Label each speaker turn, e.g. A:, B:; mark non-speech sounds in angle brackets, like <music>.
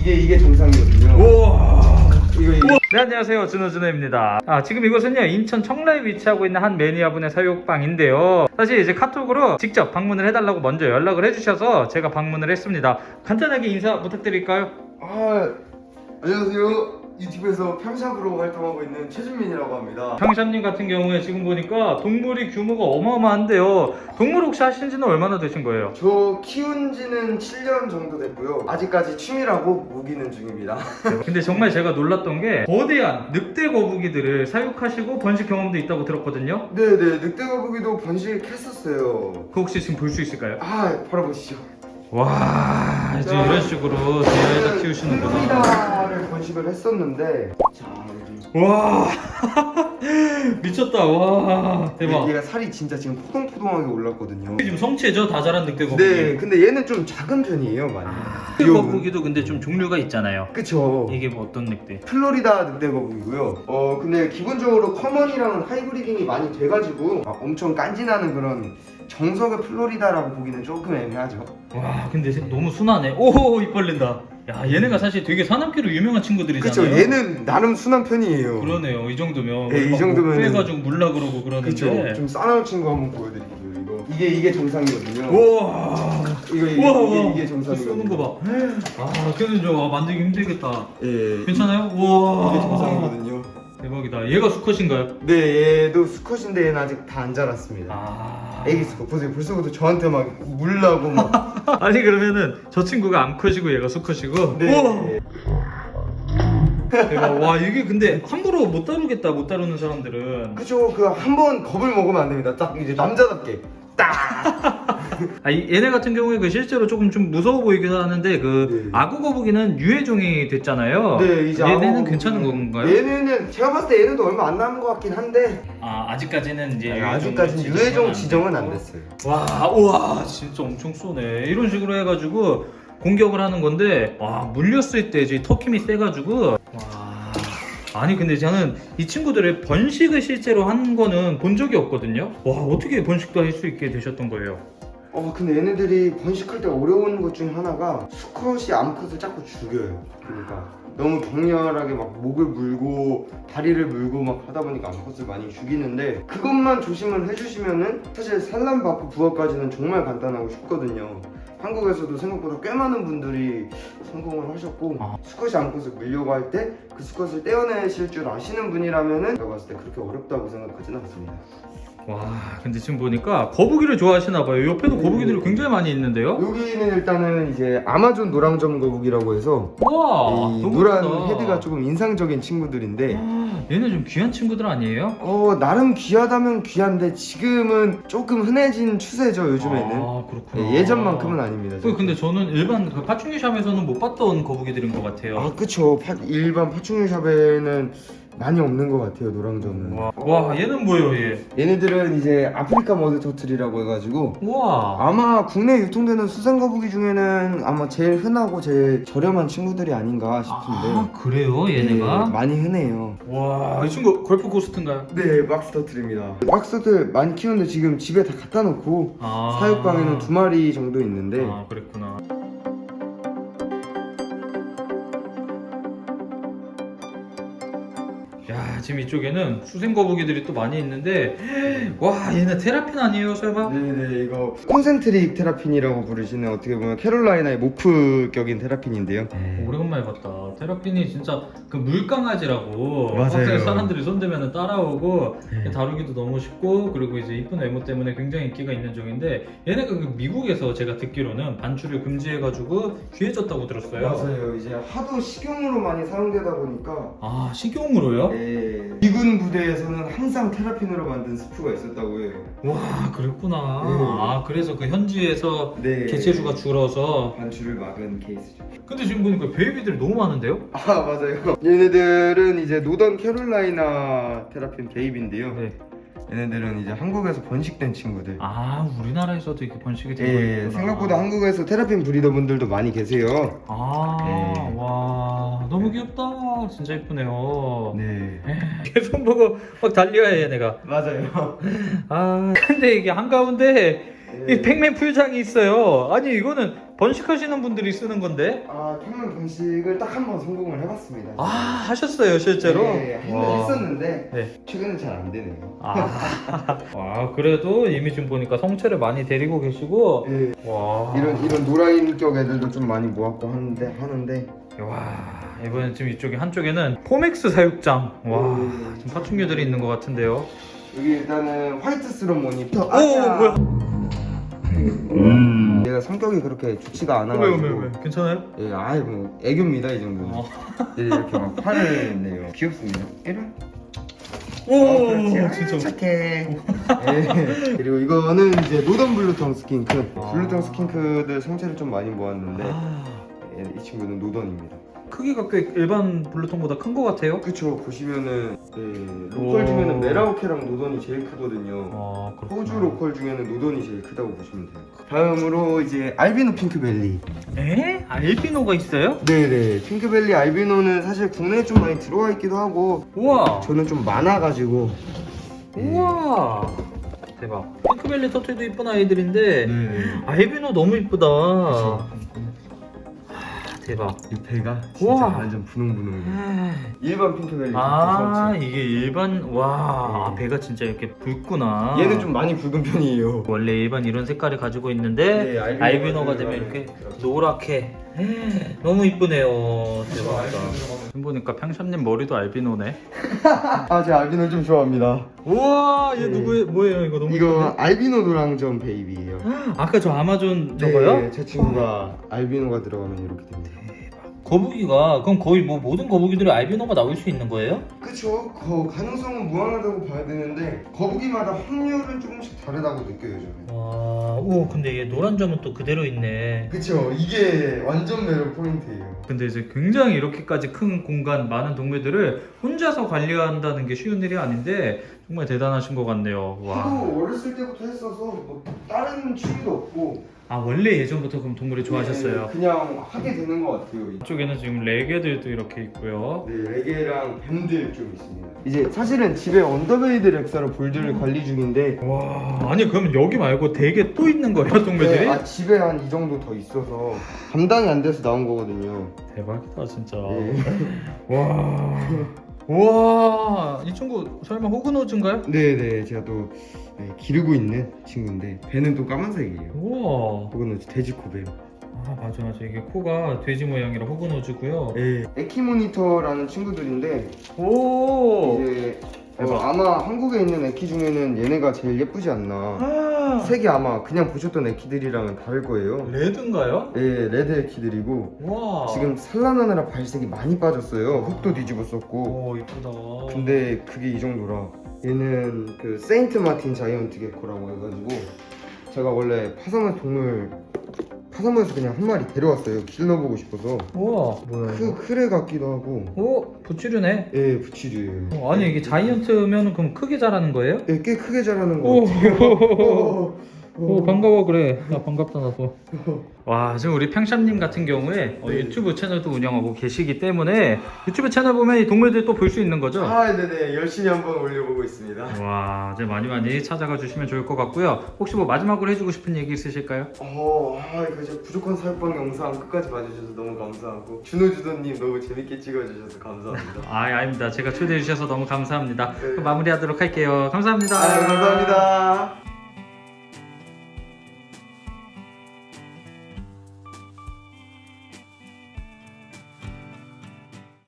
A: 이게 이게 정상이거든요.
B: 우와.
A: 이거 이거
B: 네 안녕하세요 준호준호입니다 아 지금 이곳은요 인천 청라에 위치하고 있는 한 매니아분의 사육방인데요 사실 이제 카톡으로 직접 방문을 해달라고 먼저 연락을 해주셔서 제가 방문을 했습니다 간단하게 인사 부탁드릴까요?
A: 아 안녕하세요. 유튜브에서 평샵으로 활동하고 있는 최준민이라고 합니다.
B: 평샵님 같은 경우에 지금 보니까 동물이 규모가 어마어마한데요 동물 혹시 하신 지는 얼마나 되신 거예요?
A: 저 키운 지는 7년 정도 됐고요. 아직까지 취미라고 무기는 중입니다. <laughs>
B: 근데 정말 제가 놀랐던 게 거대한 늑대 거북이들을 사육하시고 번식 경험도 있다고 들었거든요
A: 네네 늑대 거북이도 번식했었어요.
B: 그거 혹시 지금 볼 수 있을까요?
A: 아 바로 보시죠.
B: 와 이제 이런 식으로 대야에다 키우시는구나
A: 플로리다를 번식을 했었는데. 자 여기.
B: 와. <laughs> 미쳤다. 와 대박.
A: 얘가 살이 진짜 지금 포동포동하게 올랐거든요.
B: 지금 성체죠? 다 자란 늑대 거북이
A: 네, 근데 얘는 좀 작은 편이에요, 많이.
B: 늑대 거북이도 근데 좀 종류가 있잖아요.
A: 그쵸.
B: 이게 뭐 어떤 늑대?
A: 플로리다 늑대 거북이고요. 어 근데 기본적으로 커먼이랑은 하이브리딩이 많이 돼가지고 막 엄청 깐진하는 그런 정석의 플로리다라고 보기는 조금 애매하죠.
B: 와 근데 너무 순하네. 오입 벌린다 야 얘네가 사실 되게 사납기로 유명한 친구들이잖아요
A: 그쵸. 얘는 나름 순한 편이에요.
B: 그러네요 이 정도면
A: 네,
B: 이목 빼가지고 물라 그러고 그러는데
A: 그쵸. 좀 싸나운 친구 한번 보여드릴게요. 이거 이게 이게 정상이거든요.
B: 우와
A: 이거 이게
B: 우와
A: 이게, 이게
B: 쏘는
A: 정상이거든요.
B: 거봐아 걔는 저 만들기 힘들겠다
A: 예.
B: 괜찮아요? 우와
A: 이게 정상이거든요.
B: 대박이다 얘가 수컷인가요?
A: 네, 얘도 수컷인데 얘는 아직 다 안 자랐습니다.
B: 아
A: 애기 수컷 보세요. 벌써부터 저한테 막 물라고 막. <laughs> <laughs>
B: 아니 그러면은 저 친구가 암컷이고 얘가 수컷이고
A: 네.
B: 대박 와 이게 근데 함부로 못 다루겠다 못 다루는 사람들은
A: 그쵸. 그한 번 겁을 먹으면 안 됩니다. 딱 이제 남자답게. <laughs>
B: 아, 이- 얘네 같은 경우에 그 실제로 조금 좀 무서워 보이기도 하는데 그
A: 네.
B: 악어 거북이는 유해종이 됐잖아요
A: 네, 이제
B: 얘네는
A: 아무-
B: 괜찮은 건가요?
A: 얘네는 제가 봤을 때 얘네도 얼마 안 남은 것 같긴 한데
B: 아 아직까지는 이제
A: 네, 아직까지 유해종 지정은 안 됐어요.
B: 와, 우와, 진짜 엄청 쏘네. 이런 식으로 해가지고 공격을 하는 건데, 와, 물렸을 때 이제 터킴이 세가지고, 와. 아니, 근데 저는 이 친구들의 번식을 실제로 한 거는 본 적이 없거든요. 와, 어떻게 번식도 할 수 있게 되셨던 거예요?
A: 어 근데 얘네들이 번식할 때 어려운 것 중에 하나가 수컷이 암컷을 자꾸 죽여요. 그러니까 너무 격렬하게 막 목을 물고 다리를 물고 막 하다 보니까 암컷을 많이 죽이는데 그것만 조심을 해주시면은 사실 산란 바프 부화까지는 정말 간단하고 쉽거든요. 한국에서도 생각보다 꽤 많은 분들이 성공을 하셨고
B: 아.
A: 수컷이 암컷을 물려고 할 때 그 수컷을 떼어내실 줄 아시는 분이라면은 제가 봤을 때 그렇게 어렵다고 생각하지는 않습니다.
B: 와, 근데 지금 보니까 거북이를 좋아하시나 봐요. 옆에도
A: 네.
B: 거북이들이 굉장히 많이 있는데요?
A: 여기는 일단은 이제 아마존 노랑점 거북이라고 해서
B: 와,
A: 노란. 헤드가 조금 인상적인 친구들인데
B: 아, 얘네 좀 귀한 친구들 아니에요?
A: 어 나름 귀하다면 귀한데 지금은 조금 흔해진 추세죠 요즘에는
B: 아, 그렇구나.
A: 네, 예전만큼은 아닙니다.
B: 그 근데 저는 일반 그 파충류 샵에서는 못 봤던 거북이들인 것 같아요.
A: 아 그쵸 파- 일반 파충류 샵에는 많이 없는 것 같아요 노랑점은
B: 와, 와 얘는 뭐예요 얘?
A: 얘네들은 이제 아프리카 머드 터틀이라고 해가지고
B: 우와.
A: 아마 국내 유통되는 수산 거북이 중에는 아마 제일 흔하고 제일 저렴한 친구들이 아닌가 싶은데
B: 아 그래요 얘네가?
A: 네, 많이 흔해요
B: 와, 이 친구 골프 고스트인가요?
A: 네, 박스 터틀입니다. 박스 터틀 많이 키우는데 지금 집에 다 갖다 놓고
B: 아.
A: 사육방에는 두 마리 정도 있는데
B: 아, 그랬구나. 지금 이쪽에는 수생 거북이들이 또 많이 있는데 와, 얘네 테라핀 아니에요, 설마?
A: 네네 이거 콘센트릭 테라핀이라고 부르시는 어떻게 보면 캐롤라이나의 모프격인 테라핀인데요.
B: 오래간만에 봤다. 테라핀이 진짜 그 물강아지라고
A: 맞아요.
B: 학생 사람들이 손대면 따라오고
A: 네.
B: 다루기도 너무 쉽고 그리고 이제 이쁜 외모 때문에 굉장히 인기가 있는 종인데 얘네가 그 미국에서 제가 듣기로는 반출을 금지해가지고 귀해졌다고 들었어요.
A: 맞아요. 이제 하도 식용으로 많이 사용되다 보니까
B: 아 식용으로요?
A: 네, 미군 부대에서는 항상 테라핀으로 만든 스프가 있었다고 해요.
B: 와 그랬구나.
A: 네.
B: 아 그래서 그 현지에서
A: 네.
B: 개체수가 줄어서.
A: 반출을 막은 케이스죠.
B: 근데 지금 보니까 베이비들이 너무 많은데요?
A: 아 맞아요. 얘네들은 이제 노던 캐롤라이나 테라핀 베이비인데요.
B: 네.
A: 얘네들은 이제 한국에서 번식된 친구들.
B: 아 우리나라에서도 이렇게 번식이 되고
A: 예,
B: 있구나.
A: 생각보다 한국에서 테라핀 브리더 분들도 많이 계세요.
B: 아,
A: 네.
B: 와, 너무 귀엽다. 진짜 예쁘네요.
A: 네.
B: 계속 보고 막 달려야 얘네가.
A: 맞아요.
B: 아, 근데 이게 한가운데 이 팩맨 풀장이 있어요. 아니, 이거는 번식하시는 분들이 쓰는 건데.
A: 아 평면 번식을 딱 한 번 성공을 해봤습니다.
B: 아 하셨어요 실제로?
A: 네, 한-. 했었는데
B: 네.
A: 최근엔 잘안 되네요.
B: 아, 와 그래도 이미 지금 보니까 성체를 많이 데리고 계시고.
A: 네,
B: 와.
A: 이런 이런 노라인격 애들도 좀 많이 모았고 하는데 하는데
B: 와 이번엔 지금 이쪽에 한쪽에는 포맥스 사육장. 와
A: 음.
B: 지금 파충류들이 있는 것 같은데요.
A: 여기 일단은 화이트 스론 모니터.
B: 오 뭐야?
A: 얘가 성격이 그렇게 좋지가
B: 왜
A: 않아가지고.
B: 왜 왜? 괜찮아요?
A: 예, 아이 뭐 애교입니다 이 정도는.
B: 어.
A: 얘 이렇게 막 화를 내요. 귀엽습니다. 이런.
B: 오
A: 어.
B: 진짜.
A: 착해. 예. 그리고 이거는 이제 노던 블루텅 스킨크.
B: 아.
A: 블루텅 스킨크들 성체를 좀 많이 모았는데
B: 아,
A: 예, 이 친구는 노던입니다.
B: 크기가 꽤 일반 블루통보다 큰 것 같아요.
A: 그쵸 보시면은 예, 로컬
B: 오.
A: 중에는 메라오케랑 노던이 제일 크거든요.
B: 아 그렇구나.
A: 호주 로컬 중에는 노던이 제일 크다고 보시면 돼요. 다음으로 이제 알비노 핑크벨리.
B: 에? 알비노가 있어요?
A: 네네. 핑크벨리 알비노는 사실 국내에 좀 많이 들어와 있기도 하고
B: 우와.
A: 저는 좀 많아가지고.
B: 우와. 대박. 핑크벨리 터틀도 이쁜 아이들인데
A: 네.
B: 알비노 너무 이쁘다. 아, 대박.
A: 이 배가 진짜
B: 우와.
A: 완전 분홍분홍. 일반 핑크벨리
B: 아
A: 아,
B: 이게 일반 와
A: 네.
B: 배가 진짜 이렇게 붉구나.
A: 얘는 좀 많이 붉은 편이에요.
B: 원래 일반 이런 색깔을 가지고 있는데
A: 네, 알비노가
B: 알비노가 되면 이렇게. 노랗게 너무 이쁘네요. 대박이다.
A: 알비노가
B: 지금 보니까 평샵님 머리도 알비노네. <laughs>
A: 아, 제가 알비노 좀 좋아합니다.
B: 우와 얘
A: 네.
B: 누구의 뭐예요 이거 너무
A: 이거 알비노 노랑점 베이비예요. <gasps>
B: 아까 저 아마존 저거요?
A: 네, 제 친구가 알비노가 들어가면 이렇게 됩니다.
B: 거북이가 그럼 거의 뭐 모든 거북이들이 알비노가 나올 수 있는 거예요?
A: 그쵸. 그 가능성은 무한하다고 봐야 되는데 거북이마다 확률은 조금씩 다르다고 느껴요 저는.
B: 와, 오 근데 얘 노란 점은 또 그대로 있네.
A: 그쵸. 이게 완전 매력 포인트예요.
B: 근데 이제 굉장히 이렇게까지 큰 공간 많은 동물들을 혼자서 관리한다는 게 쉬운 일이 아닌데 정말 대단하신 것 같네요. 와.
A: 저도 어렸을 때부터 했어서 뭐 다른 취미도 없고
B: 아 원래 예전부터 그럼 동물을 좋아하셨어요?
A: 네, 그냥 하게 되는 것 같아요.
B: 이쪽에는 지금 레게들도 이렇게 있고요.
A: 네, 레게랑 뱀들 좀 있습니다. 이제 사실은 집에 언더베이드 렉사로 볼들을 관리 중인데
B: 와, 아니 그러면 여기 말고 되게 또 있는 거예요, 동물들이?
A: 네, 아 집에 한 이 정도 더 있어서 감당이 안 돼서 나온 거거든요.
B: 대박이다 진짜.
A: 네.
B: 와. <laughs> 와, 이 친구 설마 호그노즈인가요?
A: 네네 제가 또 네, 기르고 있는 친구인데 배는 또 까만색이에요.
B: 우와.
A: 혹은 돼지코뱀.
B: 아 맞아 맞아 이게 코가 돼지 모양이라 호그노즈고요.
A: 네. 에키모니터라는 친구들인데
B: 오.
A: 이제 어,
B: 대박.
A: 아마 한국에 있는 에키 중에는 얘네가 제일 예쁘지 않나.
B: 아.
A: 색이 아마 그냥 보셨던 에키들이랑은 다를 거예요.
B: 레드인가요?
A: 네, 레드 에키들이고
B: 와.
A: 지금 산란하느라 발색이 많이 빠졌어요. 흙도 뒤집었었고.
B: 오 이쁘다.
A: 근데 그게 이 정도라. 얘는 그 세인트 마틴 자이언트 게코라고 해가지고 제가 원래 파산의 동물 파산모에서 그냥 한 마리 데려왔어요. 길러보고 싶어서.
B: 우와 뭐야
A: 크
B: 이거?
A: 크레 같기도 하고.
B: 오 부치류네.
A: 예, 부치류예요.
B: 어, 아니 이게 자이언트면 그럼 크게 자라는 거예요?
A: 예, 꽤 크게 자라는 것
B: 오.
A: 같아요.
B: 오 <laughs> 반가워 그래 나 반갑다 나도 <laughs> 와 지금 우리 평샵님 같은 경우에 어,
A: 네.
B: 유튜브 채널도 운영하고 계시기 때문에 유튜브 채널 보면 이 동물들 또 볼 수 있는 거죠?
A: 아, 네네. 열심히 한번 올려보고 있습니다.
B: 와 이제 많이 많이 찾아가 주시면 좋을 것 같고요 혹시 뭐 마지막으로 해주고 싶은 얘기 있으실까요?
A: 어, 아, 이거 진짜 부족한 사육방 영상 끝까지 봐주셔서 너무 감사하고 준호주도님 너무 재밌게 찍어주셔서 감사합니다. <laughs>
B: 아 아닙니다 제가 초대해 주셔서 너무 감사합니다
A: 네.
B: 그럼 마무리하도록 할게요 감사합니다
A: 아, 감사합니다.